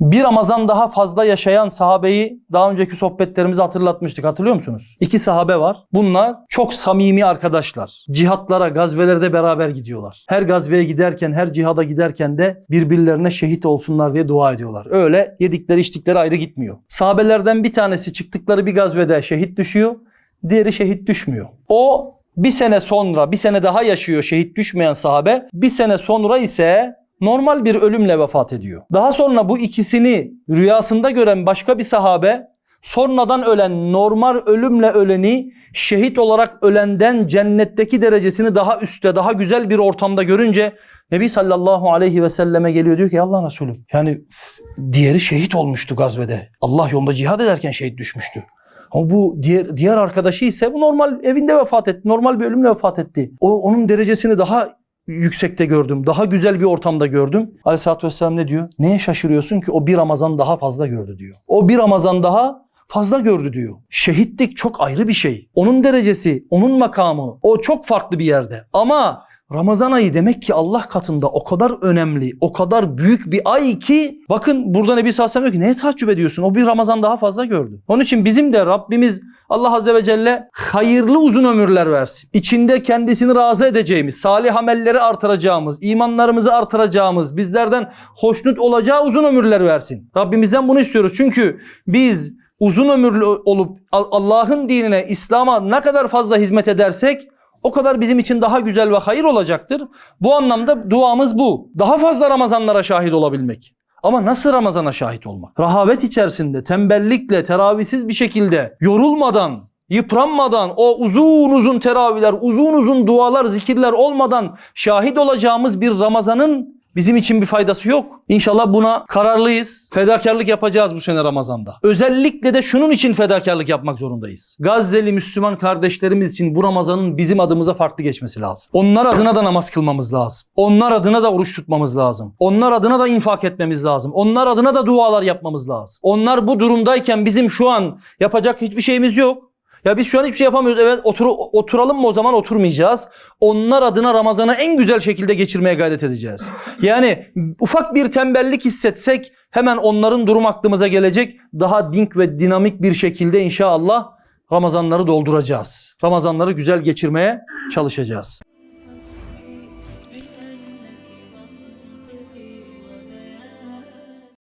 Bir Ramazan daha fazla yaşayan sahabeyi daha önceki sohbetlerimizi hatırlatmıştık. Hatırlıyor musunuz? İki sahabe var. Bunlar çok samimi arkadaşlar. Cihatlara, gazvelerde beraber gidiyorlar. Her gazveye giderken, her cihada giderken de birbirlerine şehit olsunlar diye dua ediyorlar. Öyle yedikleri içtikleri ayrı gitmiyor. Sahabelerden bir tanesi çıktıkları bir gazvede şehit düşüyor. Diğeri şehit düşmüyor. O bir sene sonra, bir sene daha yaşıyor şehit düşmeyen sahabe. Bir sene sonra ise normal bir ölümle vefat ediyor. Daha sonra bu ikisini rüyasında gören başka bir sahabe sonradan ölen normal ölümle öleni şehit olarak ölenden cennetteki derecesini daha üstte daha güzel bir ortamda görünce Nebi sallallahu aleyhi ve selleme geliyor diyor ki "Ya Allah Resulü yani diğeri şehit olmuştu gazvede. Allah yolunda cihad ederken şehit düşmüştü. Ama bu diğer diğer arkadaşı ise bu normal evinde vefat etti. Normal bir ölümle vefat etti. O onun derecesini daha yüksekte gördüm. Daha güzel bir ortamda gördüm. Aleyhisselatü Vesselam ne diyor? Neye şaşırıyorsun ki o bir Ramazan daha fazla gördü diyor. O bir Ramazan daha fazla gördü diyor. Şehitlik çok ayrı bir şey. Onun derecesi, onun makamı o çok farklı bir yerde. Ama Ramazan ayı demek ki Allah katında o kadar önemli, o kadar büyük bir ay ki bakın burada Nebi sallallahu diyor ki neye tahaccüp ediyorsun? O bir Ramazan daha fazla gördü. Onun için bizim de Rabbimiz Allah azze ve celle hayırlı uzun ömürler versin. İçinde kendisini razı edeceğimiz, salih amelleri artıracağımız, imanlarımızı artıracağımız, bizlerden hoşnut olacağı uzun ömürler versin. Rabbimizden bunu istiyoruz. Çünkü biz uzun ömürlü olup Al- Allah'ın dinine, İslam'a ne kadar fazla hizmet edersek o kadar bizim için daha güzel ve hayır olacaktır. Bu anlamda duamız bu. Daha fazla Ramazanlara şahit olabilmek. Ama nasıl Ramazana şahit olmak? Rahavet içerisinde, tembellikle, teravihsiz bir şekilde, yorulmadan, yıpranmadan, o uzun uzun teravihler, uzun uzun dualar, zikirler olmadan şahit olacağımız bir Ramazan'ın bizim için bir faydası yok. İnşallah buna kararlıyız. Fedakarlık yapacağız bu sene Ramazan'da. Özellikle de şunun için fedakarlık yapmak zorundayız. Gazze'li Müslüman kardeşlerimiz için bu Ramazan'ın bizim adımıza farklı geçmesi lazım. Onlar adına da namaz kılmamız lazım. Onlar adına da oruç tutmamız lazım. Onlar adına da infak etmemiz lazım. Onlar adına da dualar yapmamız lazım. Onlar bu durumdayken bizim şu an yapacak hiçbir şeyimiz yok. Ya biz şu an hiçbir şey yapamıyoruz. Evet otur, oturalım mı o zaman oturmayacağız. Onlar adına Ramazan'ı en güzel şekilde geçirmeye gayret edeceğiz. Yani ufak bir tembellik hissetsek hemen onların durum aklımıza gelecek. Daha dink ve dinamik bir şekilde inşallah Ramazanları dolduracağız. Ramazanları güzel geçirmeye çalışacağız.